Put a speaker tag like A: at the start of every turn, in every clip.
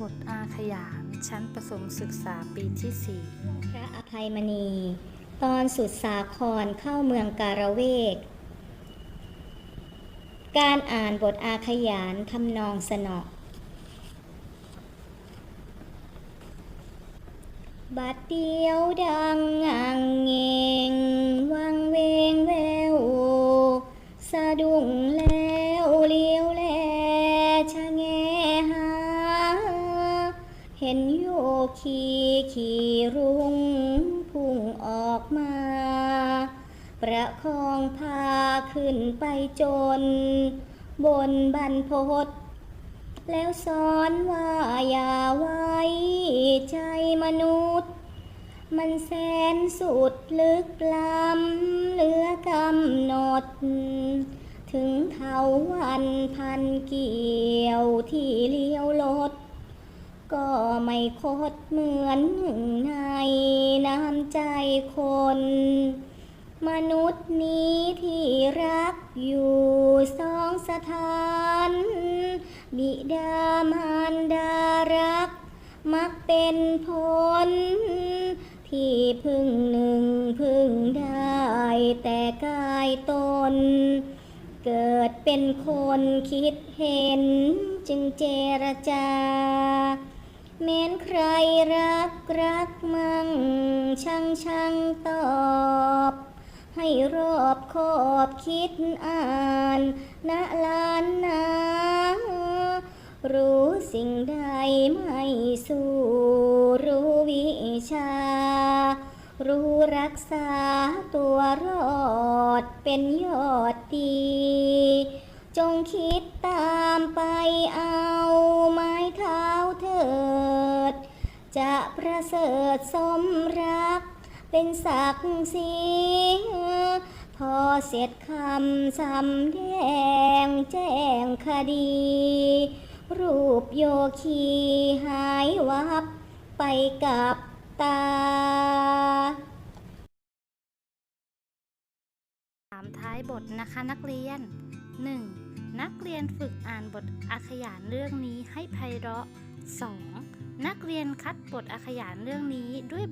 A: บทอาขยานชั้นประถมศึกษาปีที่
B: พระอภัยมณี ตอนสุดสาครเข้าเมืองการเวก การอ่านบทอาขยานทำนองสนอบัดเดียวดังงังเงงวังเวงแววสะดุ้งแล้วเลี้ยว เห็นโยคีขี่รุงพุ่งออกมา ประคองพาขึ้นไปจน บนบรรพตแล้วสอนว่าอย่าไว้ใจมนุษย์ มันแสนสุดลึกล้ำเหลือกำหนด ถึงเทาวันพันเกี่ยวที่เลี้ยวรถ ก็ไม่คดเหมือนหนึ่งในน้ำใจคน มนุษย์นี้ที่รักอยู่สองสถาน บิดามารดารัก มักเป็นผล ที่พึ่งหนึ่งพึ่งได้แต่กายตน เกิดเป็นคนคิดเห็นจึงเจรจา แม้นใครรักรักมั่งช่างช่างตอบ ให้รอบคอบคิดอ่านณลานนารู้สิ่งใดไม่สู้รู้วิชา รู้รักษาตัวรอดเป็นยอดดี จงคิดตามไปเอาไม้เท้าเถิด จะประเสริฐสมรัก เป็นศักดิ์ศรีพอเสร็จคำสำแดงแจ้งคดี รูปโยคีหายวับไปกับตา
A: ถามท้ายบทนะคะนักเรียน 1. นักเรียนฝึกอ่านบทอาขยานเรื่องนี้ให้ไพเราะ 2. นักเรียนคัดบทอขยานเรื่องนี้ด้วย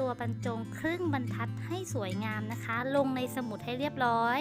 A: ตัวบรรจงครึ่งบรรทัดให้สวยงามนะคะ ลงในสมุดให้เรียบร้อย